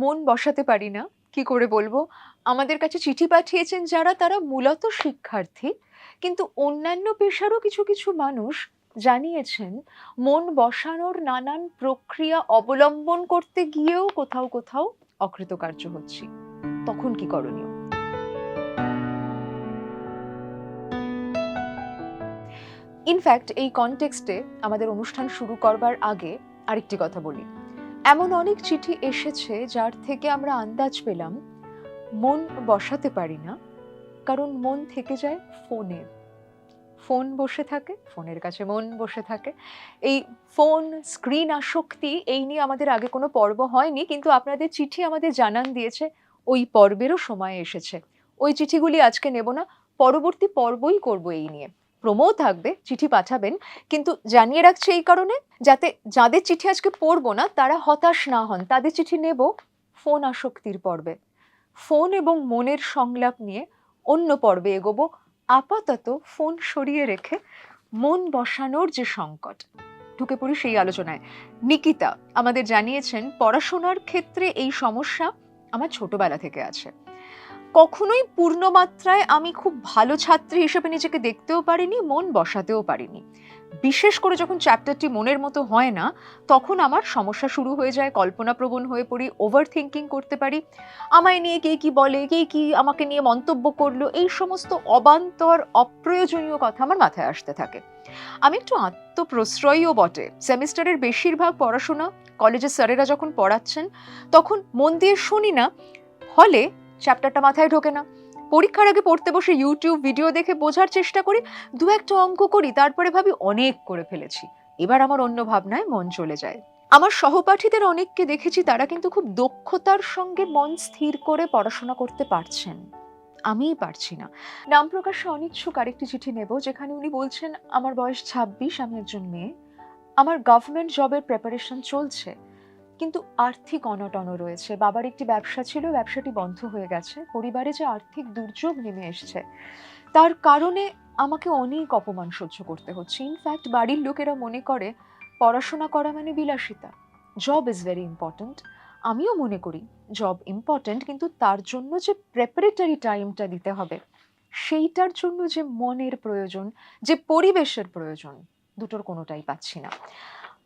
মন বসাতে পারি না, কি করে বলব? আমাদের কাছে চিঠি পাঠিয়েছেন যারা, তারা মূলত শিক্ষার্থী। কিন্তু অন্যান্য পেশারও কিছু কিছু মানুষ জানিয়েছেন, মন বসানোর নানান প্রক্রিয়া অবলম্বন করতে গিয়েও কোথাও কোথাও অকৃতকার্য হচ্ছি। তখন কি করণীয়? ইনফ্যাক্ট এই কনটেক্সটে আমাদের অনুষ্ঠান শুরু করবার আগে আরেকটি কথা বলি। এমন অনেক চিঠি এসেছে যার থেকে আমরা আন্দাজ পেলাম, মন বসাতে পারি না, কারণ মন থেকে যায় ফোনে ফোন বসে থাকে, ফোনের কাছে মন বসে থাকে। এই ফোন স্ক্রিন আসক্তি, এই নিয়ে আমাদের আগে কোনো পর্ব হয়নি, কিন্তু আপনাদের চিঠি আমাদের জানান দিয়েছে, ওই পর্বেরও সময় এসেছে। ওই চিঠিগুলি আজকে নেব না, পরবর্তী পর্বই করব এই নিয়ে। প্রোমো থাকবে, চিঠি পাঠাবেন, কিন্তু জানিয়ে রাখছে এই কারণে, যাতে যাদের চিঠি আজকে পড়ব না, তারা হতাশ না হন। তাদের চিঠি নেব ফোন আসক্তির পর্বে। ফোন এবং মনের সংলাপ নিয়ে অন্য পর্বে এগোবো। আপাতত ফোন সরিয়ে রেখে মন বসানোর যে সংকট, ঢুকে পড়ি সেই আলোচনায়। নিকিতা আমাদের জানিয়েছেন, পড়াশোনার ক্ষেত্রে এই সমস্যা আমার ছোটবেলা থেকে আছে। কখনোই পূর্ণ মাত্রায় আমি খুব ভালো ছাত্রী হিসেবে নিজেকে দেখতেও পারিনি, মন বসাতেও পারিনি। বিশেষ করে যখন চ্যাপ্টারটি মনের মতো হয় না, তখন আমার সমস্যা শুরু হয়ে যায়, কল্পনাপ্রবণ হয়ে পড়ি ওভার থিঙ্কিং করতে পারি। আমায় নিয়ে কে কি বলে, কে কি আমাকে নিয়ে মন্তব্য করল, এই সমস্ত অবান্তর, অপ্রয়োজনীয় কথা আমার মাথায় আসতে থাকে। আমি একটু আত্মপ্রশ্রয়ীও বটে। সেমিস্টারের বেশিরভাগ পড়াশোনা কলেজের স্যারেরা যখন পড়াচ্ছেন, তখন মন দিয়ে শুনি না, ফলে চ্যাপ্টারটা মাথায় ঢোকে না। পরীক্ষার আগে পড়তে বসে ইউটিউব ভিডিও দেখে বোঝার চেষ্টা করি, দু একটা অঙ্ক করি, তারপরে ভাবি অনেক করে ফেলেছি। এবার আমার অন্য ভাবনায় মন চলে যায়। আমার সহপাঠীদের অনেককে দেখেছি, তারা কিন্তু খুব দক্ষতার সঙ্গে মন স্থির করে পড়াশোনা করতে পারছেন। আমিই পারছি না। নাম প্রকাশে অনিচ্ছুক আরেকটি চিঠি নেব, যেখানে উনি বলছেন, আমার বয়স ছাব্বিশ, আমি একজন মেয়ে। আমার গভর্নমেন্ট জবের প্রেপারেশন চলছে। কিন্তু আর্থিক অনটনও রয়েছে। বাবার একটি ব্যবসা ছিল, ব্যবসাটি বন্ধ হয়ে গেছে। পরিবারে যে আর্থিক দুর্যোগ নেমে এসছে, তার কারণে আমাকে অনেক অপমান সহ্য করতে হচ্ছে। ইনফ্যাক্ট বাড়ির লোকেরা মনে করে, পড়াশোনা করা মানে বিলাসিতা। জব ইজ ভেরি ইম্পর্ট্যান্ট আমিও মনে করি জব ইম্পর্ট্যান্ট কিন্তু তার জন্য যে প্রেপারেটারি টাইমটা দিতে হবে, সেইটার জন্য যে মনের প্রয়োজন, যে পরিবেশের প্রয়োজন, দুটোর কোনোটাই পাচ্ছি না।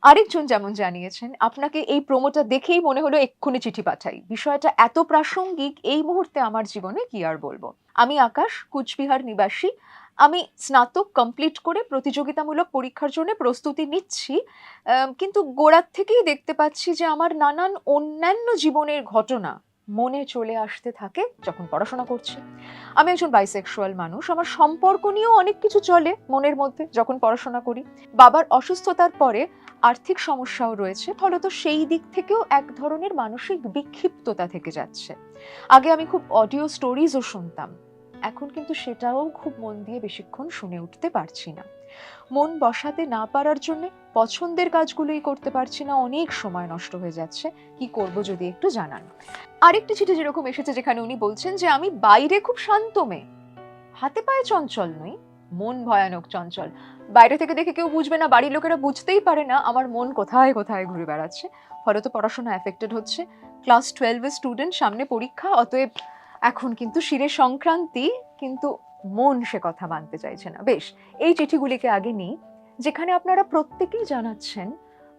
আরেকজন যেমন জানিয়েছেন, আপনাকে এই প্রোমোটা দেখেই মনে হলো এক্ষুনি চিঠি পাঠাই। বিষয়টা এত প্রাসঙ্গিক, এই মুহূর্তে আমার জীবনে কি আর বলব? আমি আকাশ, কুচবিহার নিবাসী। আমি স্নাতক কমপ্লিট করে প্রতিযোগিতামূলক পরীক্ষার জন্য প্রস্তুতি নিচ্ছি কিন্তু গোড়ার থেকেই দেখতে পাচ্ছি যে আমার নানান অন্যান্য জীবনের ঘটনা মনে চলে আসতে থাকে যখন পড়াশোনা করছি। আমি একজন বাইসেক্সুয়াল মানুষ, আমার সম্পর্ক নিয়েও অনেক কিছু চলে মনের মধ্যে যখন পড়াশোনা করি। বাবার অসুস্থতার পরে আর্থিক সমস্যাও রয়েছে, ফলত সেই দিক থেকেও এক ধরনের মানসিক বিক্ষিপ্ততা থেকে যাচ্ছে। আগে আমি খুব অডিও স্টোরিজও শুনতাম, এখন কিন্তু সেটাও খুব মন দিয়ে বেশিক্ষণ শুনে উঠতে পারছি না। মন বসাতে না পারার জন্য পছন্দের কাজগুলোই করতে পারছি না, অনেক সময় নষ্ট হয়ে যাচ্ছে, কি করব যদি একটু জানান? আরেকটি চিঠি যেরকম এসেছে যেখানে উনি বলছেন যে, আমি বাইরে খুব শান্ত মেয়ে, হাতে পায়ে চঞ্চল নই, মন ভয়ানক চঞ্চল বাইরে থেকে দেখে কেউ বুঝবে না, বাড়ির লোকেরা বুঝতেই পারে না, আমার মন কোথায় কোথায় ঘুরে বেড়াচ্ছে। ফলত পড়াশোনা এফেক্টেড হচ্ছে। ক্লাস টুয়েলভের স্টুডেন্ট সামনে পরীক্ষা, অতএব এখন কিন্তু শিরের সংক্রান্তি, কিন্তু মন সে কথা মানতে চাইছে না। বেশ, এই চিঠিগুলিকে আগে নিই, যেখানে আপনারা প্রত্যেকেই জানাচ্ছেন,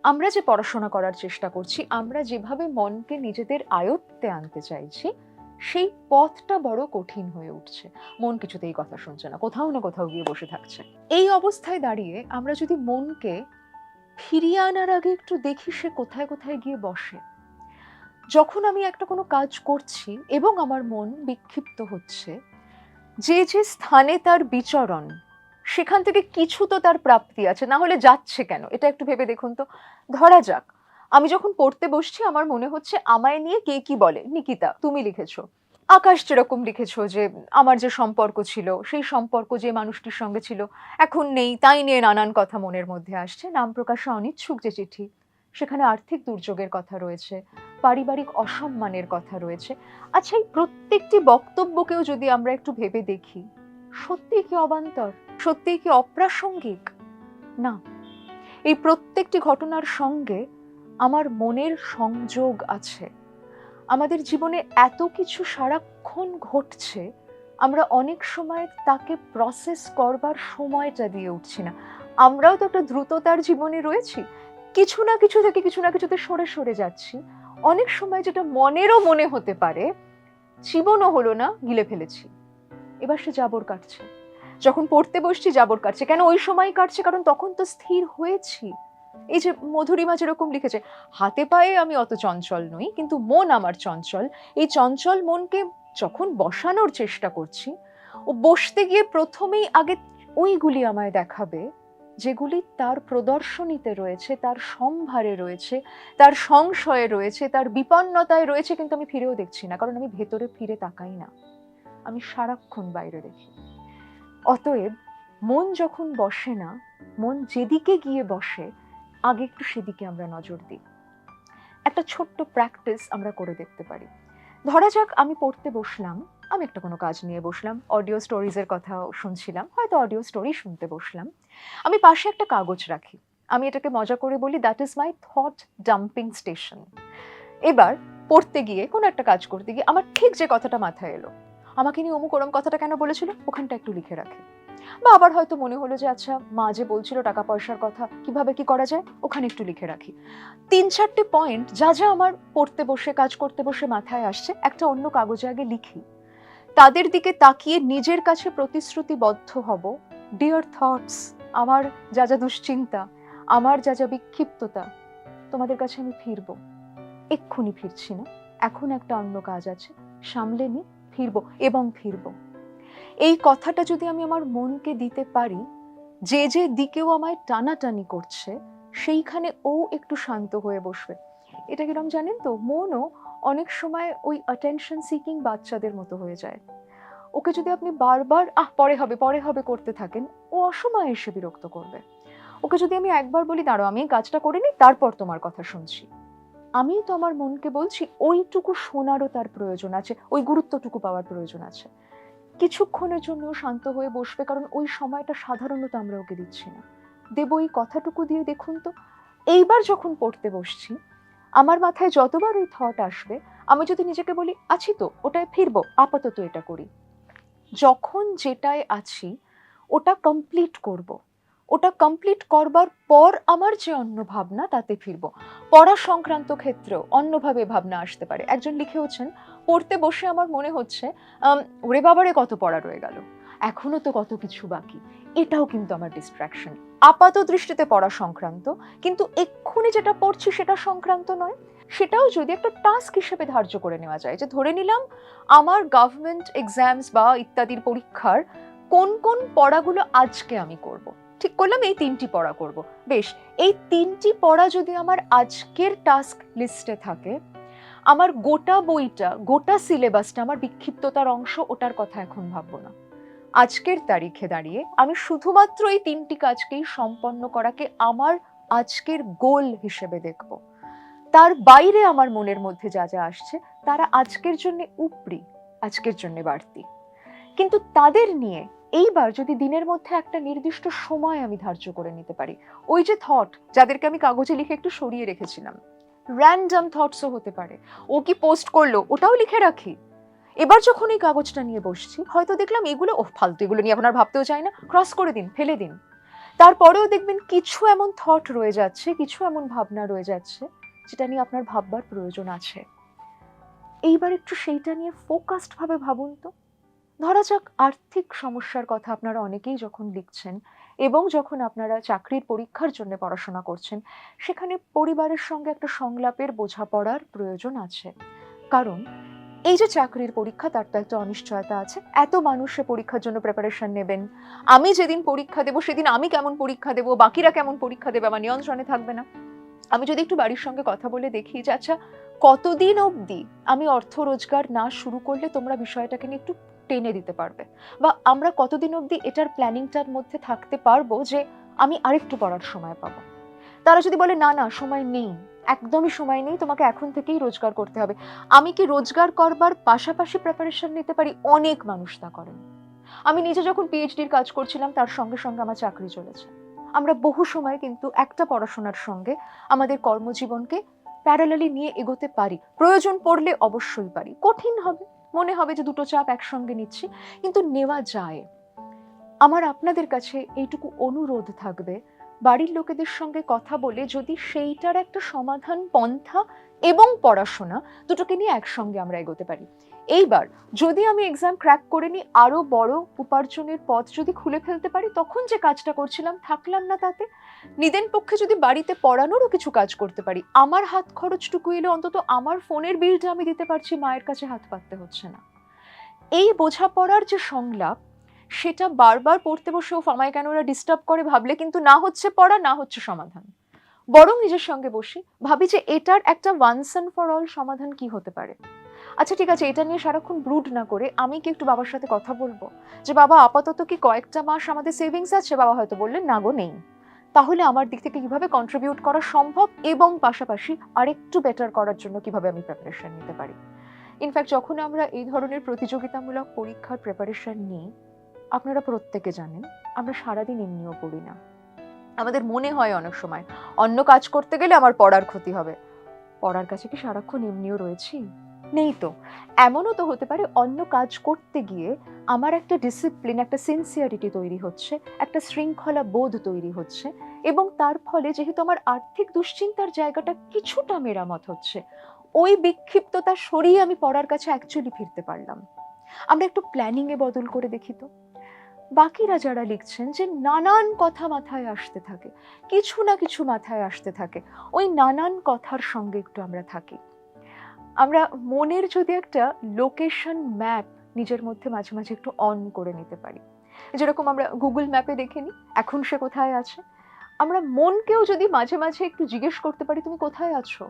আমরা যে পড়াশোনা করার চেষ্টা করছি, আমরা যেভাবে মনকে নিজেদের আয়ত্তে আনতে চাইছি সেই পথটা বড় কঠিন হয়ে উঠছে। মন কিছুতেই কথা শুনছে না, কোথাও না কোথাও গিয়ে বসে থাকছে। এই অবস্থায় দাঁড়িয়ে আমরা যদি মনকে ফিরিয়ে আনার আগে একটু দেখি সে কোথায় কোথায় গিয়ে বসে। যখন আমি একটা কোনো কাজ করছি এবং আমার মন বিক্ষিপ্ত হচ্ছে, যে যে স্থানে তার বিচরণ, সেখান থেকে কিছু তো তার প্রাপ্তি আছে, না হলে যাচ্ছে কেন? এটা একটু ভেবে দেখুন তো। ধরা যাক আমি যখন পড়তে বসছি, আমার মনে হচ্ছে আমায় নিয়ে কে কি বলে? নিকিতা, তুমি লিখেছো। আকাশ যেরকম লিখেছো যে, আমার যে সম্পর্ক ছিল, সেই সম্পর্ক যে মানুষটির সঙ্গে ছিল, এখন নেই, তাই নিয়ে নানান কথা মনের মধ্যে আসছে। নাম প্রকাশে অনিচ্ছুক যে চিঠি, সেখানে আর্থিক দুর্যোগের কথা রয়েছে, পারিবারিক অসম্মানের কথা রয়েছে। আচ্ছা এই প্রত্যেকটি বক্তব্যকেও যদি আমরা একটু ভেবে দেখি, সত্যিই কি অবান্তর? সত্যিই কি অপ্রাসঙ্গিক? না। এই প্রত্যেকটি ঘটনার সঙ্গে আমার মনের সংযোগ আছে। আমাদের জীবনে এত কিছু সারাক্ষণ ঘটছে, আমরা অনেক সময় তাকে প্রসেস করবার সময়টা দিয়ে উঠছি না। আমরাও তো একটা দ্রুততার জীবনে রয়েছি, কিছু না কিছু থেকে কিছু না কিছুতে সরে সরে যাচ্ছি। অনেক সময় যেটা মনেরও মনে হতে পারে, জীবনও হলো না, গিলে ফেলেছি। এবার সে জাবর কাটছে। যখন পড়তে বসছি জাবর কাটছে। কেন ওই সময় কাটছে? কারণ তখন তো স্থির হয়েছি। এই যে মধুরিমা যেরকম লিখেছে, হাতে পায়ে আমি অত চঞ্চল নই, কিন্তু মন আমার চঞ্চল। এই চঞ্চল মনকে যখন বসানোর চেষ্টা করছি, ও বসতে গিয়ে প্রথমেই আগে ওইগুলি আমায় দেখাবে, যেগুলি তার প্রদর্শনীতে রয়েছে, তার সম্ভারে রয়েছে, তার সংশয়ে রয়েছে, তার বিপন্নতায় রয়েছে, কিন্তু আমি ফিরেও দেখছি না, কারণ আমি ভেতরে ফিরে তাকাই না। আমি সারাক্ষণ বাইরে দেখি। অতএব মন যখন বসে না, মন যেদিকে গিয়ে বসে আগে একটু সেদিকে আমরা নজর দিই। একটা ছোট্ট প্র্যাকটিস আমরা করে দেখতে পারি। ধরা যাক আমি পড়তে বসলাম, আমি একটা কোনো কাজ নিয়ে বসলাম অডিও স্টোরিজের কথা শুনছিলাম, হয়তো অডিও স্টোরি শুনতে বসলাম। আমি পাশে একটা কাগজ রাখি। আমি এটাকে মজা করে বলি that is my thought dumping station এবার পড়তে গিয়ে, কোনো একটা কাজ করতে গিয়ে, আমার ঠিক যে কথাটা মাথায় এলো, আমাকে নিয়ে অমুক ওরম কথাটা কেন বলেছিল? ওখানটা একটু লিখে রাখি। বা আবার হয়তো মনে হলো যে আচ্ছা মা যে বলছিল টাকা পয়সার কথা, কীভাবে কি করা যায়? ওখানে একটু লিখে রাখি। তিন চারটে পয়েন্ট যা যা আমার পড়তে বসে, কাজ করতে বসে মাথায় আসছে, একটা অন্য কাগজে আগে লিখি। তাদের দিকে তাকিয়ে নিজের কাছে প্রতিশ্রুতিবদ্ধ হব ডিয়ার থটস আমার যা যা দুশ্চিন্তা, আমার যা যা বিক্ষিপ্ততা, তোমাদের কাছে আমি ফিরবো। এক্ষুনি ফিরছি না, এখন একটা অন্য কাজ আছে, সামলে নি, ফিরবো এবং ফিরবো। এই কথাটা যদি আমি আমার মনকে দিতে পারি, যে যে দিকেও আমায় টানাটানি করছে, সেইখানে ও একটু শান্ত হয়ে বসবে। এটা কিরম জানেন তো? মনও অনেক সময় ওই অ্যাটেনশন সিকিং বাচ্চাদের মতো হয়ে যায়। ওকে যদি আপনি বারবার, আহ, পরে হবে পরে হবে করতে থাকেন, ও অসময়ে এসে বিরক্ত করবে। ওকে যদি আমি একবার বলি, দাঁড়ো, আমি কাজটা করে নিই, তারপর তোমার কথা শুনছি। আমি তো আমার মনকে বলছি, ওইটুকু শোনারও তার প্রয়োজন আছে, ওই গুরুত্বটুকু পাওয়ার প্রয়োজন আছে। কিছুক্ষণের জন্য শান্ত হয়ে বসবে, কারণ ওই সময়টা সাধারণত আমরা ওকে দিচ্ছি না। দেব এই কথাটুকু দিয়ে, দেখুন তো, এইবার যখন পড়তে বসছি, আমার মাথায় যতবার ওই থট আসবে, আমি যদি নিজেকে বলি, আছি তো, ওটায় ফিরবো, আপাতত এটা করি। যখন যেটায় আছি, ওটা কমপ্লিট করব। ওটা কমপ্লিট করবার পর আমার যে অন্য ভাবনা, তাতে ফিরবো। পড়া সংক্রান্ত ক্ষেত্রেও অন্যভাবে ভাবনা আসতে পারে। একজন লিখেওছেন পড়তে বসে আমার মনে হচ্ছে ওরে বাবারে কত পড়া রয়ে গেল। এখনও তো কত কিছু বাকি। এটাও কিন্তু আমার ডিস্ট্রাকশন আপাত দৃষ্টিতে পড়া সংক্রান্ত, কিন্তু এক্ষুনি যেটা পড়ছি সেটা সংক্রান্ত নয়। সেটাও যদি একটা টাস্ক হিসেবে ধার্য করে নেওয়া যায়, যে ধরে নিলাম আমার গভর্নমেন্ট এক্সামস বা ইত্যাদির পরীক্ষার কোন কোন পড়াগুলো আজকে আমি করব। ঠিক করলাম, এই তিনটি পড়া করব। বেশ, এই তিনটি পড়া যদি আমার আজকের টাস্ক লিস্টে থাকে আমার গোটা বইটা, গোটা সিলেবাসটা, আমার বিক্ষিপ্ততার অংশ ওটার কথা এখন ভাববো না। আজকের তারিখে দাঁড়িয়ে আমি শুধুমাত্র এই তিনটি কাজকেই সম্পন্ন করাকে আমার আজকের গোল হিসেবে দেখব। তার বাইরে আমার মনের মধ্যে যা যা আসছে, তারা আজকের জন্য উপরি, আজকের জন্য বাড়তি। কিন্তু তাদের নিয়ে এইবার যদি দিনের মধ্যে একটা নির্দিষ্ট সময় আমি ধার্য করে নিতে পারি, ওই যে থট যাদেরকে আমি কাগজে লিখে একটু সরিয়ে রেখেছিলাম র্যান্ডম থটসও হতে পারে। ও কি পোস্ট করল, ওটাও লিখে রাখি। এবার যখন এই কাগজটা নিয়ে বসছি, হয়তো দেখলাম এগুলো ও ফালতু, এগুলো নিয়ে আপনার ভাবতেও চাই না ক্রস করে দিন, ফেলে দিন। তারপরেও দেখবেন কিছু এমন থট রয়ে যাচ্ছে, কিছু এমন ভাবনা রয়ে যাচ্ছে, যেটা নিয়ে আপনার ভাববার প্রয়োজন আছে। এইবার একটু সেইটা নিয়ে ফোকাসড ভাবে ভাবুন তো। ধরা যাক আর্থিক সমস্যার কথা আপনারা অনেকেই যখন লিখছেন এবং যখন আপনারা চাকরির পরীক্ষার জন্য পড়াশোনা করছেন, সেখানে পরিবারের সঙ্গে একটা সংলাপের বোঝাপড়ার প্রয়োজন আছে। কারণ, এই যে চাকরির পরীক্ষা, তার তো একটা অনিশ্চয়তা আছে। এত মানুষ পরীক্ষার জন্য প্রিপারেশন নেবেন। আমি যেদিন পরীক্ষা দেবো, সেদিন আমি কেমন পরীক্ষা দেবো? বাকিরা কেমন পরীক্ষা দেবে? আমার নিয়ন্ত্রণে থাকবে না। আমি যদি একটু বাড়ির সঙ্গে কথা বলে দেখি যে আচ্ছা কতদিন অবধি আমি অর্থ রোজগার না শুরু করলে তোমরা বিষয়টাকে নিয়ে একটু টেনে দিতে পারবে। বা আমরা কতদিন অবধি এটার প্ল্যানিংটার মধ্যে থাকতে পারব যে আমি আরেকটু পড়ার সময় পাবো। তারা যদি বলে, না না, সময় নেই, একদমই সময় নেই, তোমাকে এখন থেকেই রোজগার করতে হবে। আমি কি রোজগার করবার পাশাপাশি প্রিপারেশন নিতে পারি? অনেক মানুষ তা করেন। আমি নিজে যখন পিএইচডির কাজ করছিলাম, তার সঙ্গে সঙ্গে আমার চাকরি চলেছে। আমরা বহু সময় কিন্তু একটা পড়াশোনার সঙ্গে আমাদের কর্মজীবনকে প্যারালালি নিয়ে এগোতে পারি। প্রয়োজন পড়লে অবশ্যই পারি। কঠিন হবে। মনে হবে যে দুটো চাপ একসঙ্গে নিচ্ছি, কিন্তু নেওয়া যায়। আমার আপনাদের কাছে এইটুকু অনুরোধ থাকবে, বাড়ির লোকেদের সঙ্গে কথা বলে যদি সেইটার একটা সমাধান পন্থা এবং পড়াশোনা দুটোকে নিয়ে একসঙ্গে আমরা এগোতে পারি। এইবার যদি আমি এক্সাম ক্র্যাক করে নিই আরও বড় উপার্জনের পথ যদি খুলে ফেলতে পারি, তখন যে কাজটা করছিলাম থাকলাম না তাতে। নিদেন পক্ষে যদি বাড়িতে পড়ানোরও কিছু কাজ করতে পারি, আমার হাত খরচটুকু এলে অন্তত আমার ফোনের বিলটা আমি দিতে পারছি, মায়ের কাছে হাত পাততে হচ্ছে না। এই বোঝাপড়ার যে সংলাপ, সেটা বারবার পড়তে বসেও আমায় কেন ওরা ডিস্টার্ব করে, ভাবলে কিন্তু না হচ্ছে পড়া, না হচ্ছে সমাধান। বরং নিজের সঙ্গে বসি। ভাবি যে এটার একটা ওয়ান্স অ্যান্ড ফর অল সমাধান কি হতে পারে। আচ্ছা ঠিক আছে, এটা নিয়ে সারাক্ষণ ব্রুড না করে আমি কি একটু বাবার সাথে কথা বলব? যে বাবা, আপাতত কি কয়েকটা মাস আমাদের সেভিংস আছে? বাবা হয়তো বললেন, না গো, নেই। তাহলে আমার দিক থেকে কীভাবে কন্ট্রিবিউট করা সম্ভব এবং পাশাপাশি আরেকটু বেটার করার জন্য কীভাবে আমি প্রিপারেশন নিতে পারি? ইনফ্যাক্ট যখন আমরা এই ধরনের প্রতিযোগিতামূলক পরীক্ষার প্রিপারেশন নিই, আপনারা প্রত্যেকে জানেন, আমরা সারাদিন এমনিও পড়ি না। আমাদের মনে হয় অনেক সময়। অন্য কাজ করতে গেলে আমার পড়ার ক্ষতি হবে। পড়ার কাছে কি সারাক্ষণ এমনিও রয়েছি? নেই তো। এমনও তো হতে পারে অন্য কাজ করতে গিয়ে আমার একটা ডিসিপ্লিন একটা সিনসিয়ারিটি তৈরি হচ্ছে, একটা শৃঙ্খলা বোধ তৈরি হচ্ছে এবং তার ফলে যেহেতু আমার আর্থিক দুশ্চিন্তার জায়গাটা কিছুটা মেরামত হচ্ছে, ওই বিক্ষিপ্ততা সরিয়ে আমি পড়ার কাছে অ্যাকচুয়ালি ফিরতে পারলাম। আমরা একটু প্ল্যানিংয়ে বদল করে দেখি তো। বাকিরা যারা লিখছেন যে নানান কথা মাথায় আসতে থাকে, কিছু না কিছু মাথায় আসতে থাকে, ওই নানান কথার সঙ্গে একটু আমরা থাকি। আমরা মনের যদি একটা লোকেশন ম্যাপ নিজের মধ্যে মাঝে মাঝে একটু অন করে নিতে পারি। যেরকম আমরা গুগল ম্যাপে দেখে নিই, এখন সে কোথায় আছে? আমরা মনকেও যদি মাঝে মাঝে একটু জিজ্ঞেস করতে পারি, তুমি কোথায় আছো?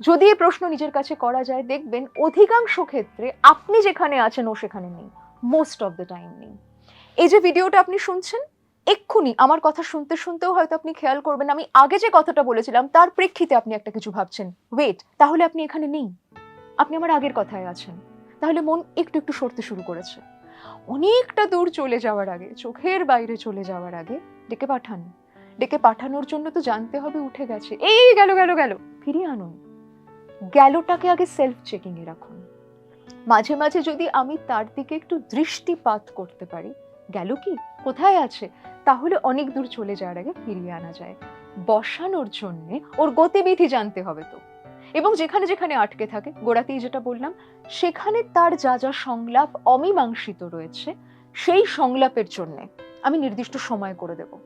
যদি এই প্রশ্ন নিজের কাছে করা যায়, দেখবেন অধিকাংশ ক্ষেত্রে আপনি যেখানে আছেন ও সেখানে নেই। মোস্ট অফ দ্য টাইম নেই। এই যে ভিডিওটা আপনি শুনছেন, এক্ষুনি আমার কথা শুনতে শুনতেও হয়তো আপনি খেয়াল করবেন, আমি আগে যে কথাটা বলেছিলাম, তার প্রেক্ষিতে আপনি একটা কিছু ভাবছেন। ওয়েট তাহলে আপনি এখানে নেই। আপনি আমার আগের কথায় আছেন। তাহলে মন একটু একটু সরতে শুরু করেছে। অনেকটা দূর চলে যাওয়ার আগে, চোখের বাইরে চলে যাওয়ার আগে ডেকে পাঠান। ডেকে পাঠানোর জন্য তো জানতে হবে, উঠে গেছে। এই গেল গেল গেল। ফিরিয়ে আনুন। গেলটাকে আগে সেলফ চেকিং এ রাখুন। মাঝে মাঝে যদি আমি তার দিকে একটু দৃষ্টিপাত করতে পারি গেল কি? কোথায় আছে? তাহলে অনেক দূর চলে যাওয়ার আগে ফিরিয়ে আনা যায়। বসানোর জন্য ওর গতিবিধি জানতে হবে তো। এবং যেখানে যেখানে আটকে থাকে, গোড়াতেই যেটা বললাম, সেখানে তার যা যা সংলাপ অমীমাংসিত রয়েছে, সেই সংলাপের জন্য আমি নির্দিষ্ট সময় করে দেব।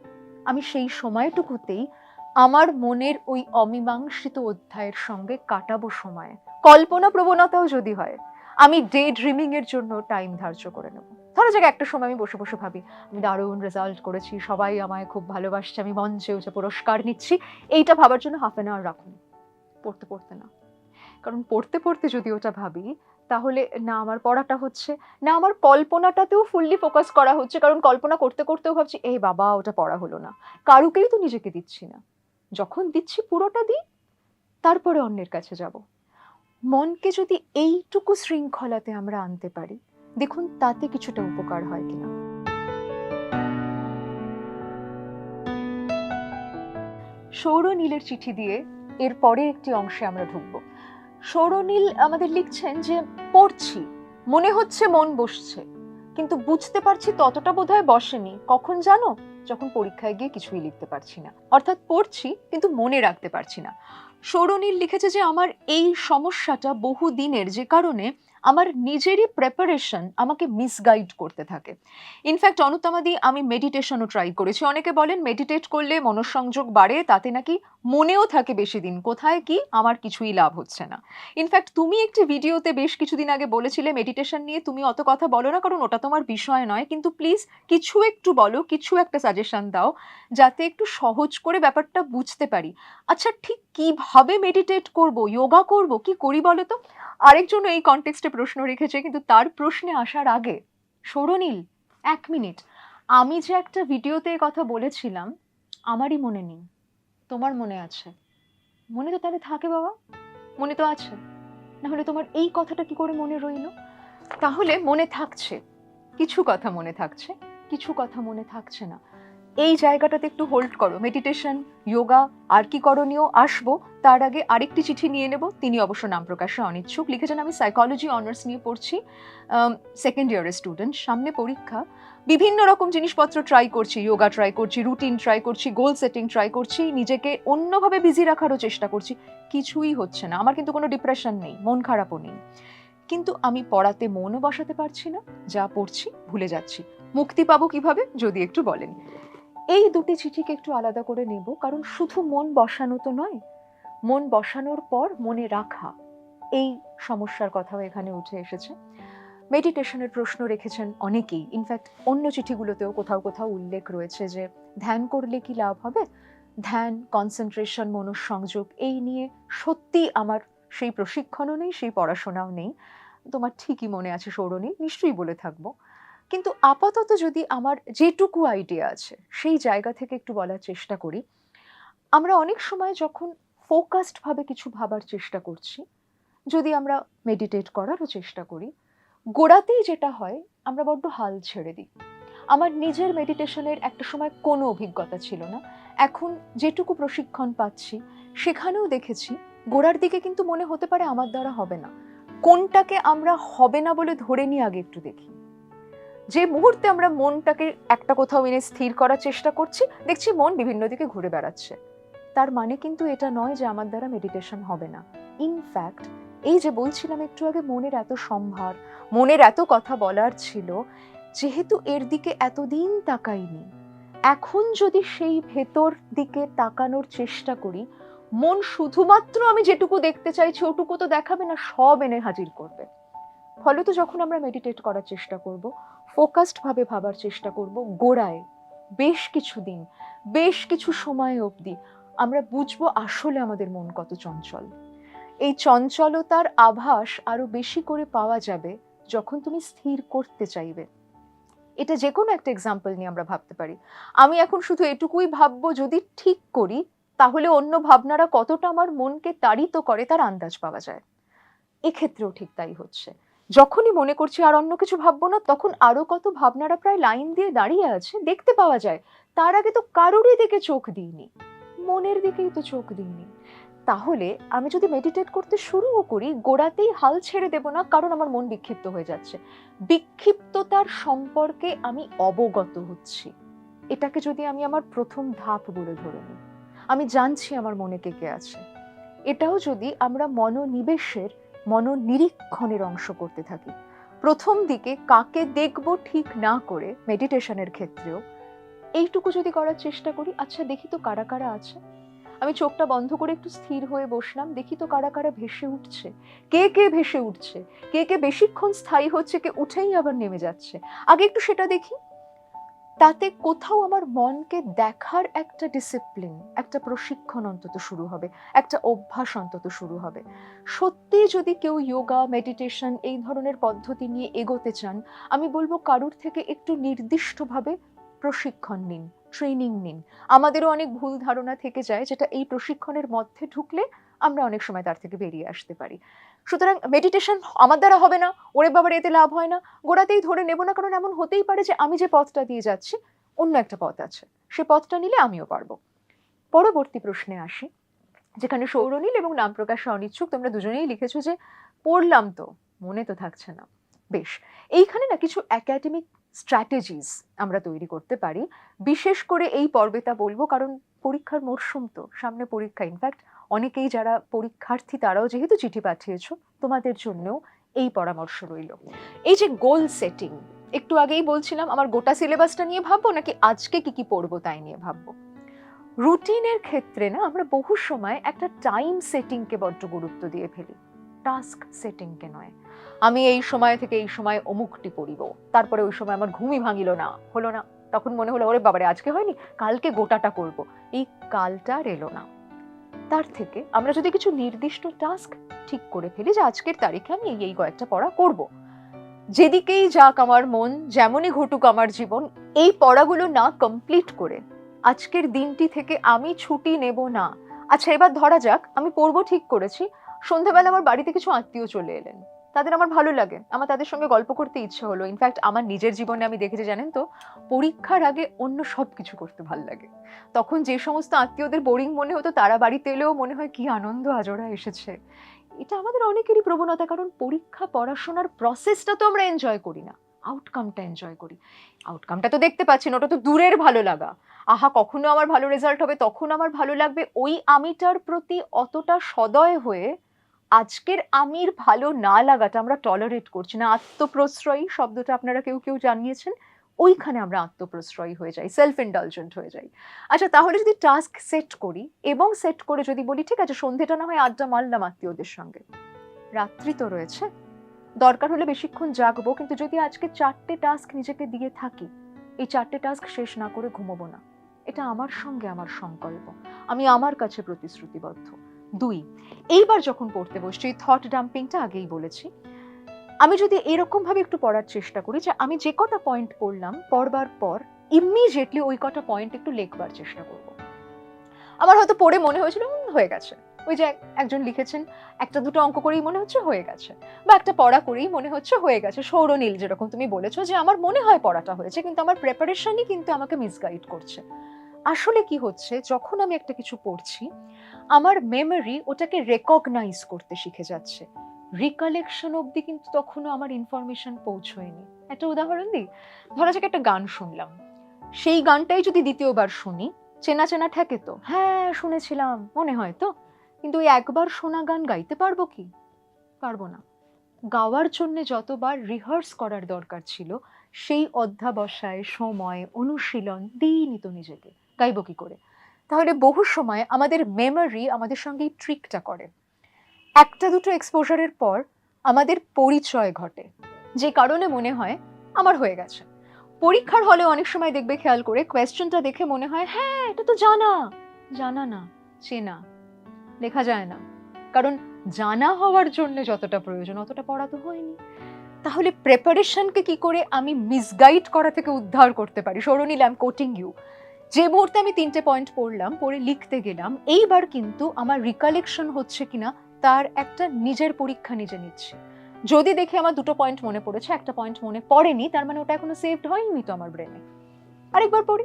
আমি সেই সময়টুকুতেই আমার মনের ওই অমীমাংসিত অধ্যায়ের সঙ্গে কাটাবো সময়। কল্পনা প্রবণতাও যদি হয়, আমি ডে ড্রিমিং এর জন্য টাইম ধার্য করে নেব। ধরো যাক একটা সময় আমি বসে বসে ভাবি, আমি দারুণ রেজাল্ট করেছি, সবাই আমায় খুব ভালোবাসছে, আমি মঞ্চে উঠে পুরস্কার নিচ্ছি। এইটা ভাবার জন্য হাফ অ্যান আওয়ার রাখুন। পড়তে পড়তে না। কারণ পড়তে পড়তে যদি ওটা ভাবি, তাহলে না আমার পড়াটা হচ্ছে, না আমার কল্পনাটাতেও ফুললি ফোকাস করা হচ্ছে, কারণ কল্পনা করতে করতেও ভাবছি, এই বাবা, ওটা পড়া হলো না। কারুকেই তো নিজেকে দিচ্ছি না। যখন দিচ্ছি পুরোটা দিই, তারপরে অন্যের কাছে যাব। মনকে যদি এইটুকু শৃঙ্খলাতে আমরা আনতে পারি দেখুন, তাতে কিছুটা উপকার হয় কিনা। সৌরনীলের চিঠি দিয়ে এর পরের একটি অংশে আমরা ঢুকব। সৌরনীল আমাদের লিখছেন যে, পড়ছি, মনে হচ্ছে মন বসছে, কিন্তু বুঝতে পারছি ততটা বোধহয় বসেনি। কখন জানো? যখন পরীক্ষায় গিয়ে কিছুই লিখতে পারছি না। অর্থাৎ পড়ছি, কিন্তু মনে রাখতে পারছি না। সৌরনীল লিখেছে যে, আমার এই সমস্যাটা বহু দিনের যে কারণে আমার নিজেরই প্রেপারেশন আমাকে মিসগাইড করতে থাকে। ইনফ্যাক্ট অনুতামাদি আমি মেডিটেশনও ট্রাই করেছি। অনেকে বলেন মেডিটেট করলে মনঃসংযোগ বাড়ে, তাতে নাকি মনেও থাকে বেশি দিন কোথায় কি? আমার কিছুই লাভ হচ্ছে না। ইনফ্যাক্ট তুমি একটি ভিডিওতে বেশ কিছুদিন আগে বলেছিলে মেডিটেশন নিয়ে তুমি অত কথা বলো না, কারণ ওটা তোমার বিষয় নয়। কিন্তু প্লিজ কিছু একটু বলো, কিছু একটা সাজেশন দাও, যাতে একটু সহজ করে ব্যাপারটা বুঝতে পারি। আচ্ছা ঠিক কীভাবে মেডিটেট করব? যোগা করব? কি করি বলো তো? আরেকজন এই কনটেক্সটে প্রশ্ন রেখেছে, কিন্তু তার প্রশ্নে আসার আগে, সৌরনীল, এক মিনিট। আমি যে একটা ভিডিওতে কথা বলেছিলাম, আমারই মনে নেই। তোমার মনে আছে? মনে তো তাহলে থাকে বাবা। মনে তো আছে। না হলে তোমার এই কথাটা কি করে মনে রইল? তাহলে মনে থাকছে। কিছু কথা মনে থাকছে, কিছু কথা মনে থাকছে না। এই জায়গাটাতে একটু হোল্ড করো। মেডিটেশন যোগা আর কি করণীয় আসব, তার আগে আরেকটি চিঠি নিয়ে নেব। তিনি অবশ্য নাম প্রকাশে অনিচ্ছুক। লিখেছেন, আমি সাইকোলজি অনার্স নিয়ে পড়ছি সেকেন্ড ইয়ারের স্টুডেন্ট সামনে পরীক্ষা। বিভিন্ন রকম জিনিসপত্র ট্রাই করছি যোগা ট্রাই করছি রুটিন ট্রাই করছি গোল সেটিং ট্রাই করছি, নিজেকে অন্যভাবে বিজি রাখারও চেষ্টা করছি। কিছুই হচ্ছে না। আমার কিন্তু কোনো ডিপ্রেশন নেই, মন খারাপও নেই। কিন্তু আমি পড়াতে মনও বসাতে পারছি না। যা পড়ছি, ভুলে যাচ্ছি। মুক্তি পাবো কীভাবে? যদি একটু বলেন। এই দুটি চিঠিকে একটু আলাদা করে নেব, কারণ শুধু মন বসানো তো নয়, মন বসানোর পর মনে রাখা, এই সমস্যার কথাও এখানে উঠে এসেছে। মেডিটেশনের প্রশ্ন রেখেছেন অনেকেই ইনফ্যাক্ট অন্য চিঠিগুলোতেও কোথাও কোথাও উল্লেখ রয়েছে যে, ধ্যান করলে কি লাভ হবে? ধ্যান কনসেন্ট্রেশন মনঃসংযোগ, এই নিয়ে সত্যি আমার সেই প্রশিক্ষণও নেই, সেই পড়াশোনাও নেই। তোমার ঠিকই মনে আছে সৌরণী নিশ্চয়ই বলে থাকব। কিন্তু আপাতত যদি আমার যেটুকু আইডিয়া আছে, সেই জায়গা থেকে একটু বলার চেষ্টা করি। আমরা অনেক সময় যখন ফোকাসডভাবে কিছু ভাবার চেষ্টা করছি, যদি আমরা মেডিটেট করারও চেষ্টা করি, গোড়াতেই যেটা হয়, আমরা বড্ড হাল ছেড়ে দিই। আমার নিজের মেডিটেশনের একটা সময় কোনো অভিজ্ঞতা ছিল না। এখন যেটুকু প্রশিক্ষণ পাচ্ছি, সেখানেও দেখেছি, গোড়ার দিকে কিন্তু মনে হতে পারে আমার দ্বারা হবে না। কোনটাকে আমরা হবে না বলে ধরে নিয়ে আগে একটু দেখি। যে মুহূর্তে আমরা মনটাকে একটা কোথাও এনে স্থির করার চেষ্টা করছি, দেখছি মন বিভিন্ন দিকে ঘুরে বেড়াচ্ছে। তার মানে কিন্তু এটা নয় যে আমার দ্বারা মেডিটেশন হবে না। ইনফ্যাক্ট এই যে বলছিলাম একটু আগে, মনের এত সম্ভার, মনের এত কথা বলার ছিল, যেহেতু এর দিকে এতদিন তাকাইনি, এখন যদি সেই ভেতর দিকে তাকানোর চেষ্টা করি, মন শুধুমাত্র আমি যেটুকু দেখতে চাইছি, ওটুকু তো দেখাবে না, সব এনে হাজির করবে। ফলত যখন আমরা মেডিটেট করার চেষ্টা করব ফোকাসড ভাবে ভাবার চেষ্টা করব, গোড়ায় বেশ কিছু দিন, বেশ কিছু সময় অবধি আমরা বুঝব আসলে আমাদের মন কত চঞ্চল। এই চঞ্চলতার আভাস আরও বেশি করে পাওয়া যাবে যখন তুমি স্থির করতে চাইবে। এটা যে কোনো একটা এক্সাম্পল নিয়ে আমরা ভাবতে পারি। আমি এখন শুধু এটুকুই ভাববো, যদি ঠিক করি, তাহলে অন্য ভাবনারা কতটা আমার মনকে তাড়িত করে তার আন্দাজ পাওয়া যায়। এক্ষেত্রেও ঠিক তাই হচ্ছে। যখনই মনে করছি আর অন্য কিছু ভাববো না, তখন আরও কত ভাবনারা প্রায় লাইন দিয়ে দাঁড়িয়ে আছে, দেখতে পাওয়া যায়। তার আগে তো কারোরই দিকে চোখ দিইনি, মনের দিকেই তো চোখ দিইনি। তাহলে আমি যদি মেডিটেট করতে শুরুও করি, গোড়াতেই হাল ছেড়ে দেব না, কারণ আমার মন বিক্ষিপ্ত হয়ে যাচ্ছে। বিক্ষিপ্ততার সম্পর্কে আমি অবগত হচ্ছি। এটাকে যদি আমি আমার প্রথম ধাপ বলে ধরে নিই। আমি জানছি আমার মনে কে কে আছে। এটাও যদি আমরা মনোনিবেশের মনোনিরীক্ষণের অংশ করতে থাকি। প্রথম দিকে কাকে দেখব ঠিক না করে মেডিটেশনের ক্ষেত্রেও এইটুকু যদি করার চেষ্টা করি আচ্ছা দেখি তো কারা কারা আছে। আমি চোখটা বন্ধ করে একটু স্থির হয়ে বসলাম, দেখি তো কারা কারা ভেসে উঠছে। কে কে ভেসে উঠছে? কে কে বেশিক্ষণ স্থায়ী হচ্ছে, কে উঠেই আবার নেমে যাচ্ছে? আগে একটু সেটা দেখি। তাতে কোথাও আমার মনকে দেখার একটা ডিসিপ্লিন একটা প্রশিক্ষণ অন্তত শুরু হবে, একটা অভ্যাস অন্তত শুরু হবে। সত্যি যদি কেউ যোগা মেডিটেশন এই ধরনের পদ্ধতি নিয়ে এগোতে চান, আমি বলব কারুর থেকে একটু নির্দিষ্টভাবে প্রশিক্ষণ নিন ট্রেনিং নিন। আমাদেরও অনেক ভুল ধারণা থেকে যায় যেটা এই প্রশিক্ষণের মধ্যে ঢুকলে আমরা অনেক সময় তার থেকে বেরিয়ে আসতে পারি। সুতরাং মেডিটেশন আমার দ্বারা হবে না, ওরে বাবার, এতে লাভ হয় না। গোড়াতেই ধরে নেব না, কারণ এমন হতেই পারে যে আমি যে পথটা দিয়ে যাচ্ছি, অন্য একটা পথ আছে। সে পথটা নিলে আমিও পারব। পরবর্তী প্রশ্নে আসি, যেখানে সৌরনীল এবং নাম প্রকাশে অনিচ্ছুক, তোমরা দুজনেই লিখেছো যে, পড়লাম তো, মনে তো থাকছে না। বেশ, এইখানে না কিছু একাডেমিক স্ট্র্যাটেজিস আমরা তৈরি করতে পারি। বিশেষ করে এই পর্বে তা বলব, কারণ পরীক্ষার মরশুম তো, সামনে পরীক্ষা ইনফ্যাক্ট অনেকেই যারা পরীক্ষার্থী, তারাও যেহেতু চিঠি পাঠিয়েছো, তোমাদের জন্যও এই পরামর্শ রইল। এই যে গোল সেটিং একটু আগেই বলছিলাম, আমার গোটা সিলেবাসটা নিয়ে ভাববো, নাকি আজকে কি কি পড়ব তাই নিয়ে ভাববো? রুটিনের ক্ষেত্রে না, আমরা বহু সময় একটা টাইম সেটিংকে বড্ড গুরুত্ব দিয়ে ফেলি। টাস্ক সেটিংকে নয়। আমি এই সময় থেকে এই সময় অমুকটি পড়িব, তারপরে ওই সময় আমার ঘুমই ভাঙিল না, হলো না। তখন মনে হলো, ওরে বাবারে, আজকে হয়নি, কালকে গোটাটা করব। এই কালটা আর এলো না। তার থেকে আমরা যদি কিছু নির্দিষ্ট টাস্ক ঠিক করে ফেলি যে আজকের তারিখে আমি এই এই কয়েকটা পড়া করব। যেদিকেই যাক আমার মন, যেমনই ঘটুক আমার জীবন, এই পড়াগুলো না কমপ্লিট করে আজকের দিনটি থেকে আমি ছুটি নেব না। আচ্ছা এবার ধরা যাক, আমি পড়ব ঠিক করেছি। সন্ধেবেলা আমার বাড়িতে কিছু আত্মীয় চলে এলেন। তাদের আমার ভালো লাগে। আমার তাদের সঙ্গে গল্প করতে ইচ্ছে হলো। ইনফ্যাক্ট আমার নিজের জীবনে আমি দেখেছি, জানেন তো, পরীক্ষার আগে অন্য সব কিছু করতে ভালো লাগে। তখন যে সমস্ত আত্মীয়দের বোরিং মনে হতো, তারা বাড়িতে এলেও মনে হয় কি আনন্দ আজোড়া এসেছে। এটা আমাদের অনেকেরই প্রবণতা, কারণ পরীক্ষা, পড়াশোনার প্রসেসটা তো আমরা এনজয় করি না। আউটকামটা এনজয় করি। আউটকামটা তো দেখতে পাচ্ছি না ওটা তো দূরের ভালো লাগা। আহা, কখনো আমার ভালো রেজাল্ট হবে, তখন আমার ভালো লাগবে। ওই আমিটার প্রতি অতটা সদয় হয়ে আজকের আমির ভালো না লাগাটা আমরা টলারেট করছি না। আত্মপ্রশ্রয়ী শব্দটা আপনারা কেউ কেউ জানিয়েছেন, ওইখানে আমরা আত্মপ্রশ্রয়ী হয়ে যাই সেলফ ইন্ডালজেন্ট হয়ে যাই। আচ্ছা তাহলে যদি টাস্ক সেট করি এবং সেট করে যদি বলি, ঠিক আছে, সন্ধেটা না হয় আড্ডা মারলাম আত্মীয়দের সঙ্গে। রাত্রি তো রয়েছে, দরকার হলে বেশিক্ষণ জাগবো, কিন্তু যদি আজকে চারটে টাস্ক নিজেকে দিয়ে থাকি, এই চারটে টাস্ক শেষ না করে ঘুমোবো না। এটা আমার সঙ্গে আমার সংকল্প। আমি আমার কাছে প্রতিশ্রুতিবদ্ধ। দুই, এইবার যখন পড়তে বসছি থট ডাম্পিংটা আগেই বলেছি। আমি যদি এরকম ভাবে একটু পড়ার চেষ্টা করি যে আমি যে কটা পয়েন্ট পড়লাম, পড়বার পর ইমিডিয়েটলি ওই কটা পয়েন্ট একটু লেখবার চেষ্টা করব। আমার হয়তো পড়ে মনে হয়েছিল হয়ে গেছে। ওই যে একজন লিখেছেন, একটা দুটো অঙ্ক করেই মনে হচ্ছে হয়ে গেছে, বা একটা পড়া করেই মনে হচ্ছে হয়ে গেছে। সৌরনীল যেরকম তুমি বলেছ যে আমার মনে হয় পড়াটা হয়েছে, কিন্তু আমার প্রেপারেশনই কিন্তু আমাকে মিসগাইড করছে। আসলে কি হচ্ছে, যখন আমি একটা কিছু পড়ছি আমার মেমরি ওটাকে রেকগনাইজ করতে শিখে যাচ্ছে। রিকালেকশন অবধি কিন্তু তখনও আমার ইনফরমেশন পৌঁছয়নি। একটা উদাহরণ দিই? ধরা যাক একটা গান শুনলাম। সেই গানটাই যদি দ্বিতীয়বার শুনি, চেনা চেনা ঠেকে তো। হ্যাঁ শুনেছিলাম, মনে হয় তো। কিন্তু ওই একবার শোনা গান গাইতে পারব কি? পারব না। গাওয়ার জন্যে যতবার রিহার্স করার দরকার ছিল, সেই অধ্যাবসায়, সময়, অনুশীলন দিইনি তো নিজেকে। গাইবো কি করে? তাহলে বহু সময় আমাদের মেমরি আমাদের সঙ্গে এই ট্রিকটা করে। একটা দুটো এক্সপোজারের পর আমাদের পরিচয় ঘটে। যে কারণে মনে হয় আমার হয়ে গেছে। পরীক্ষার হলে অনেক সময় দেখবে খেয়াল করে কোয়েশ্চেনটা দেখে মনে হয় হ্যাঁ এটা তো জানা। জানা না, চেনা। লেখা যায় না। কারণ জানা হওয়ার জন্য যতটা প্রয়োজন, অতটা পড়া তো হয়নি। তাহলে প্রেপারেশনকে কি করে আমি মিসগাইড করা থেকে উদ্ধার করতে পারি? সরণিল আই কোটিং ইউ যে মুহূর্তে আমি তিনটে পয়েন্ট পড়লাম, পড়ে লিখতে গেলাম, এইবার কিন্তু আমার রিকালেকশন হচ্ছে কিনা তার একটা নিজের পরীক্ষা নিজে নিচ্ছি। যদি দেখি আমার দুটো পয়েন্ট মনে পড়েছে, একটা পয়েন্ট মনে পড়েনি, তার মানে ওটা এখনও সেভড হয়নি তো আমার ব্রেনে আরেকবার পড়ি।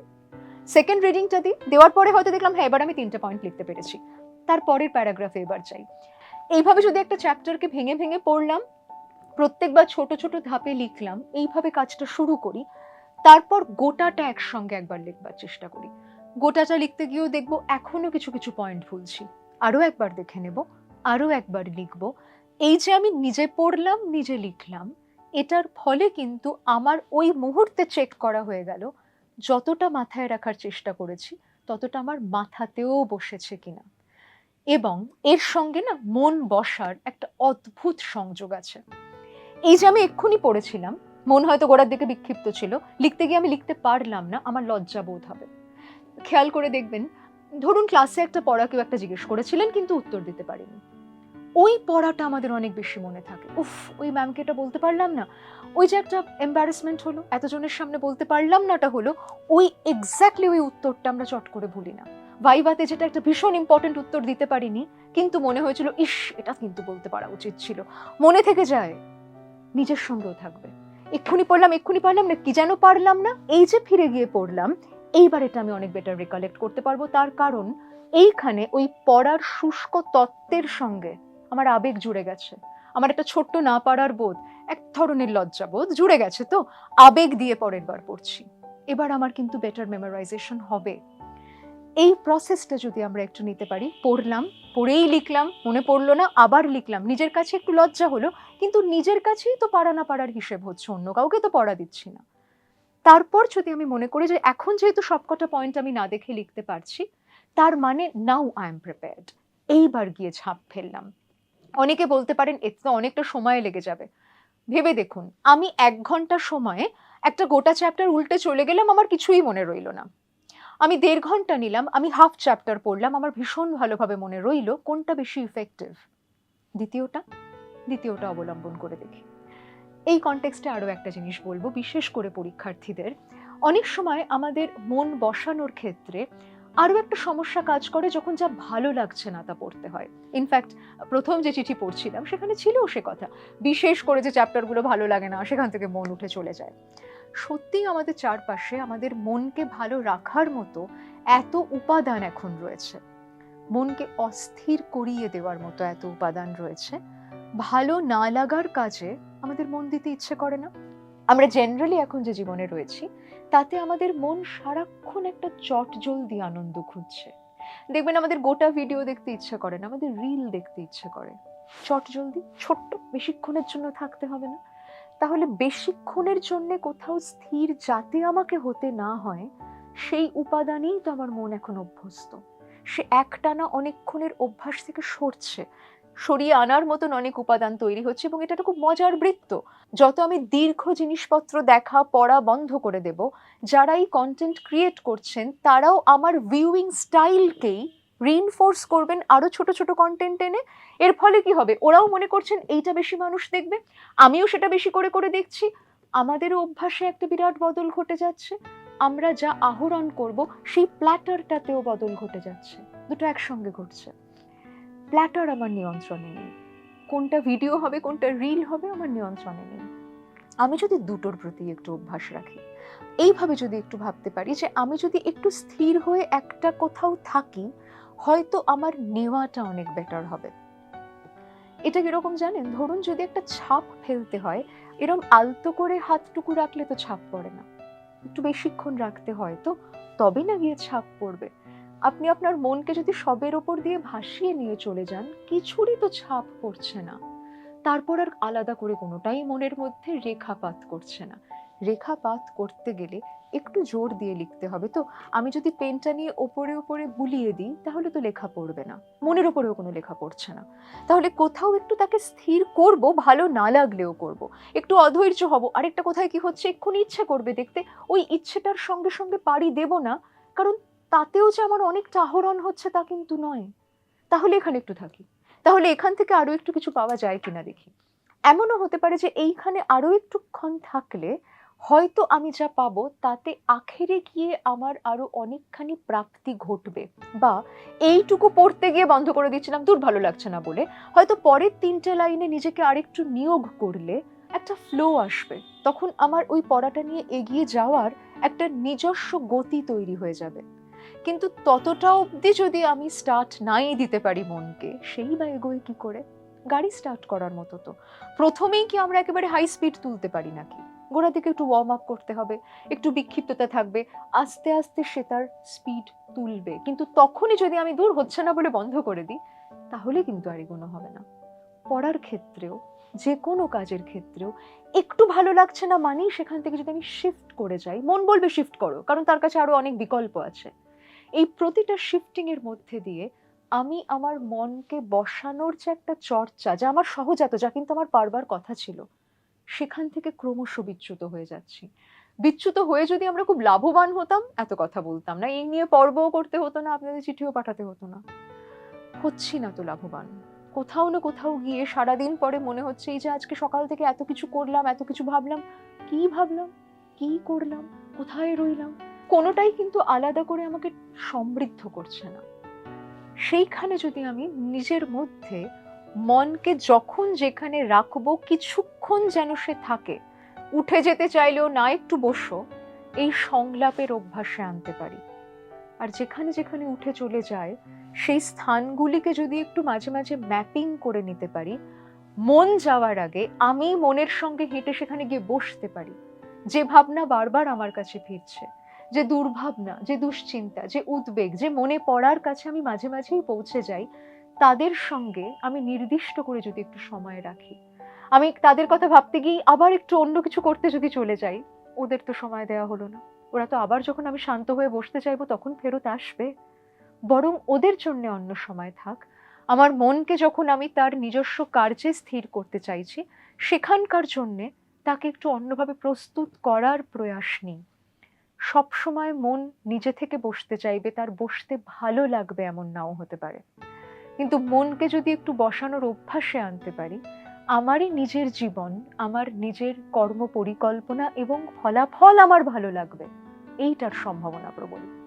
সেকেন্ড রিডিংটা দিই, দেওয়ার পরে হয়তো দেখলাম হ্যাঁ এবার আমি তিনটে পয়েন্ট লিখতে পেরেছি। তার পরের প্যারাগ্রাফে এবার চাই এইভাবে যদি একটা চ্যাপ্টারকে ভেঙে ভেঙে পড়লাম, প্রত্যেকবার ছোট ছোট ধাপে লিখলাম, এইভাবে কাজটা শুরু করি তারপর গোটাটা একসঙ্গে একবার লিখবার চেষ্টা করি। গোটাটা লিখতে গিয়েও দেখব এখনও কিছু কিছু পয়েন্ট ভুলছি। আরও একবার দেখে নেব, আরও একবার লিখব। এই যে আমি নিজে পড়লাম, নিজে লিখলাম, এটার ফলে কিন্তু আমার ওই মুহূর্তে চেক করা হয়ে গেল, যতটা মাথায় রাখার চেষ্টা করেছি, ততটা আমার মাথাতেও বসেছে কিনা। এবং এর সঙ্গে না মন বসার একটা অদ্ভুত সংযোগ আছে। এই যে আমি এক্ষুনি পড়েছিলাম মন হয়তো গোড়ার দিকে বিক্ষিপ্ত ছিল। লিখতে গিয়ে আমি লিখতে পারলাম না, আমার লজ্জা বোধ হবে। খেয়াল করে দেখবেন, ধরুন ক্লাসে একটা পড়া কেউ একটা জিজ্ঞেস করেছিলেন, কিন্তু উত্তর দিতে পারিনি। ওই পড়াটা আমাদের অনেক বেশি মনে থাকে। উফ, ওই ম্যামকে এটা বলতে পারলাম না। ওই যে একটা এম্বারাসমেন্ট হলো, এতজনের সামনে বলতে পারলাম নাটা হলো, ওই এক্স্যাক্টলি ওই উত্তরটা আমরা চট করে ভুলি না। ভাইভাতে যেটা একটা ভীষণ ইম্পর্টেন্ট উত্তর দিতে পারিনি, কিন্তু মনে হয়েছিল, ইস, এটা কিন্তু বলতে পারা উচিত ছিল। মনে থেকে যায়, নিজের সঙ্গেও থাকবে। এক্ষুনি পড়লাম, এক্ষুনি পারলাম না কি যেন পারলাম না? এই যে ফিরে গিয়ে পড়লাম, এইবার এটা আমি অনেক বেটার রিকালেক্ট করতে পারব। তার কারণ, এইখানে ওই পড়ার শুষ্ক তত্ত্বের সঙ্গে আমার আবেগ জুড়ে গেছে। আমার একটা ছোট্ট না পারার বোধ, এক ধরনের লজ্জা বোধ জুড়ে গেছে। তো আবেগ দিয়ে পরের বার পড়ছি। এবার আমার কিন্তু বেটার মেমোরাইজেশন হবে। এই প্রসেসটা যদি আমরা একটু নিতে পারি, পড়লাম, পড়েই লিখলাম, মনে পড়ল না, আবার লিখলাম, নিজের কাছে একটু লজ্জা হলো, কিন্তু নিজের কাছেই তো পারা না পারার হিসেব হচ্ছে, অন্য কাউকে তো পড়া দিচ্ছি না। তারপর যদি আমি মনে করি যে এখন যেহেতু সবকটা পয়েন্ট আমি না দেখে লিখতে পারছি, তার মানে নাও আই এম প্রিপেয়ার্ড এইবার গিয়ে ছাপ ফেললাম। অনেকে বলতে পারেন, এতে তো অনেকটা সময় লেগে যাবে। ভেবে দেখুন, আমি এক ঘণ্টা সময়ে একটা গোটা চ্যাপ্টার উল্টে চলে গেলাম, আমার কিছুই মনে রইল না। আমি দেড় ঘণ্টা নিলাম, আমি হাফ চ্যাপ্টার পড়লাম, আমার ভীষণ ভালোভাবে মনে রইল কোনটা বেশি ইফেক্টিভ দ্বিতীয়টা দ্বিতীয়টা অবলম্বন করে দেখি। এই কনটেক্সটে আরও একটা জিনিস বলব, বিশেষ করে পরীক্ষার্থীদের। অনেক সময় আমাদের মন বসানোর ক্ষেত্রে আরও একটা সমস্যা কাজ করে যখন যা ভালো লাগছে না তা পড়তে হয়। ইনফ্যাক্ট প্রথম যে চিঠি পড়ছিলাম, সেখানে ছিল সে কথা। বিশেষ করে যে চ্যাপ্টারগুলো ভালো লাগে না, সেখান থেকে মন উঠে চলে যায়। সত্যিই আমাদের চারপাশে আমাদের মনকে ভালো রাখার মতো এত উপাদান এখন রয়েছে। মনকে অস্থির করিয়ে দেওয়ার মতো এত উপাদান রয়েছে। ভালো না লাগার কাজে আমাদের মন দিতে ইচ্ছে করে না। আমরা জেনারেলি এখন যে জীবনে রয়েছি, তাতে আমাদের মন সারাক্ষণ একটা চট জলদি আনন্দ খুঁজছে। দেখবেন আমাদের গোটা ভিডিও দেখতে ইচ্ছে করে না, আমাদের রিল দেখতে ইচ্ছে করে। চট জলদি ছোট্ট, বেশিক্ষণের জন্য থাকতে হবে না। তাহলে বেশিক্ষণের জন্য কোথাও স্থির যাতে আমাকে হতে না হয়, সেই উপাদানেই তো আমার মন এখন অভ্যস্ত। সে একটানা অনেকক্ষণের অভ্যাস থেকে সরছে, সরিয়ে আনার মতন অনেক উপাদান তৈরি হচ্ছে এবং এটা খুব মজার বৃত্ত। যত আমি দীর্ঘ জিনিসপত্র দেখা, পড়া বন্ধ করে দেব যারা এই কন্টেন্ট ক্রিয়েট করছেন, তারাও আমার ভিউইং স্টাইলকেই রিইনফোর্স করবেন আরও ছোট ছোট কন্টেন্ট এনে। এর ফলে কি হবে? ওরাও মনে করছেন এইটা বেশি মানুষ দেখবে। আমিও সেটা বেশি করে করে দেখছি। আমাদেরও অভ্যাসে একটা বিরাট বদল ঘটে যাচ্ছে। আমরা যা আহরণ করব, সেই প্ল্যাটারটাতেও বদল ঘটে যাচ্ছে। দুটো একসঙ্গে ঘটছে। প্ল্যাটার আমার নিয়ন্ত্রণে নেই। কোনটা ভিডিও হবে, কোনটা রিল হবে, আমার নিয়ন্ত্রণে নেই। আমি যদি দুটোর প্রতি একটু অভ্যাস রাখি, এইভাবে যদি একটু ভাবতে পারি যে আমি যদি একটু স্থির হয়ে একটা কোথাও থাকি হয়তো আমার নেওয়াটা অনেক বেটার হবে। এটা কীরকম জানেন? ধরুন যদি একটা ছাপ ফেলতে হয়, এরম আলতো করে হাতটুকু রাখলে তো ছাপ পড়ে না। একটু বেশিক্ষণ রাখতে হয় তো তবে না গিয়ে ছাপ পড়বে। আপনি আপনার মনকে যদি সবের ওপর দিয়ে ভাসিয়ে নিয়ে চলে যান, কিছুরই তো ছাপ পড়ছে না। তারপর আর আলাদা করে কোনোটাই মনের মধ্যে রেখাপাত করছে না। রেখাপাত করতে গেলে একটু জোর দিয়ে লিখতে হবে। তো আমি যদি পেনটা নিয়ে ওপরে ওপরে বুলিয়ে দিই, তাহলে তো লেখা পড়বে না। মনের ওপরেও কোনো লেখা পড়ছে না। তাহলে কোথাও একটু তাকে স্থির করব, ভালো না লাগলেও করব। একটু অধৈর্য হব। আরেকটা কোথায় কি হচ্ছে, এক্ষুনি ইচ্ছে করবে দেখতে। ওই ইচ্ছেটার সঙ্গে সঙ্গে পাড়ি দেব না, কারণ তাতেও যে আমার অনেকটা আহরণ হচ্ছে তা কিন্তু নয়। তাহলে এখানে একটু থাকি। তাহলে এখান থেকে আরও একটু কিছু পাওয়া যায় কিনা দেখি। এমনও হতে পারে যে এইখানে আরও একটুক্ষণ থাকলে হয়তো আমি যা পাবো তাতে আখেরে গিয়ে আমার আরও অনেকখানি প্রাপ্তি ঘটবে। বা এইটুকু পড়তে গিয়ে বন্ধ করে দিচ্ছিলাম দূর ভালো লাগছে না বলে। হয়তো পরের তিনটে লাইনে নিজেকে আরেকটু নিয়োগ করলে একটা ফ্লো আসবে। তখন আমার ওই পড়াটা নিয়ে এগিয়ে যাওয়ার একটা নিজস্ব গতি তৈরি হয়ে যাবে। কিন্তু ততটা অবধি যদি আমি স্টার্ট নাই দিতে পারি মনকে, সেই বা এগোয় কি করে? গাড়ি স্টার্ট করার মতো তো। প্রথমেই কি আমরা একেবারে হাই স্পিড তুলতে পারি নাকি? গোড়া দিকে একটু ওয়ার্ম আপ করতে হবে, একটু বিক্ষিপ্ততা থাকবে, আস্তে আস্তে সে তার স্পিড তুলবে। কিন্তু তখনই যদি আমি দূর হচ্ছে না বলে বন্ধ করে দিই, তাহলে কিন্তু আর এগোনো হবে না। পড়ার ক্ষেত্রেও যে কোনো কাজের ক্ষেত্রেও, একটু ভালো লাগছে না মানেই সেখান থেকে যদি আমি শিফট করে যাই, মন বলবে শিফট করো, কারণ তার কাছে আরও অনেক বিকল্প আছে। এই প্রতিটা শিফটিংয়ের মধ্যে দিয়ে আমি আমার মনকে বসানোর যে একটা চর্চা, যা আমার সহজাত, যা কিন্তু আমার পারবার কথা ছিল সেখান থেকে ক্রমশ বিচ্যুত হয়ে যাচ্ছি। বিচ্যুত হয়ে যদি আমরা খুব লাভবান হতাম, এত কথা বলতাম না। এই নিয়ে পর্বও করতে হতো না, আপনাদের চিঠিও পাঠাতে হতো না। হচ্ছি না তো লাভবান। কোথাও না কোথাও গিয়ে সারাদিন পরে মনে হচ্ছে, এই যে আজকে সকাল থেকে এত কিছু করলাম, এত কিছু ভাবলাম। কি ভাবলাম? কি করলাম? কোথায় রইলাম? কোনোটাই কিন্তু আলাদা করে আমাকে সমৃদ্ধ করছে না। সেইখানে যদি আমি নিজের মধ্যে মনকে যখন যেখানে রাখব কিছুক্ষণ যেন সে থাকে? উঠে যেতে চাইলেও না একটু বসো। এই সংলাপের অভ্যাসে আনতে পারি। আর যেখানে যেখানে উঠে চলে যায়, সেই স্থানগুলিকে যদি একটু মাঝে মাঝে ম্যাপিং করে নিতে পারি, মন যাওয়ার আগে আমি মনের সঙ্গে হেঁটে সেখানে গিয়ে বসতে পারি। যে ভাবনা বারবার আমার কাছে ফিরছে, যে দুর্ভাবনা, যে দুশ্চিন্তা, যে উদ্বেগ, যে মনে পড়ার কাছে আমি মাঝে মাঝেই পৌঁছে যাই, তাদের সঙ্গে আমি নির্দিষ্ট করে যদি একটু সময় রাখি আমি তাদের কথা ভাবতে গিয়ে আবার একটু অন্য কিছু করতে যদি চলে যাই, ওদের তো সময় দেওয়া হলো না। ওরা তো আবার যখন আমি শান্ত হয়ে বসতে চাইব, তখন ফেরত আসবে। বরং ওদের জন্য অন্য সময় থাক। আমার মনকে যখন আমি তার নিজস্ব কার্যে স্থির করতে চাইছি, সেখানকার জন্যে তাকে একটু অন্যভাবে প্রস্তুত করার প্রয়াস নিই। সবসময় মন নিজে থেকে বসতে চাইবে, তার বসতে ভালো লাগবে এমন নাও হতে পারে। কিন্তু মনকে যদি একটু বসানোর অভ্যাসে আনতে পারি আমারই নিজের জীবন, আমার নিজের কর্ম পরিকল্পনা এবং ফলাফল আমার ভালো লাগবে। এইটার সম্ভাবনা প্রবল।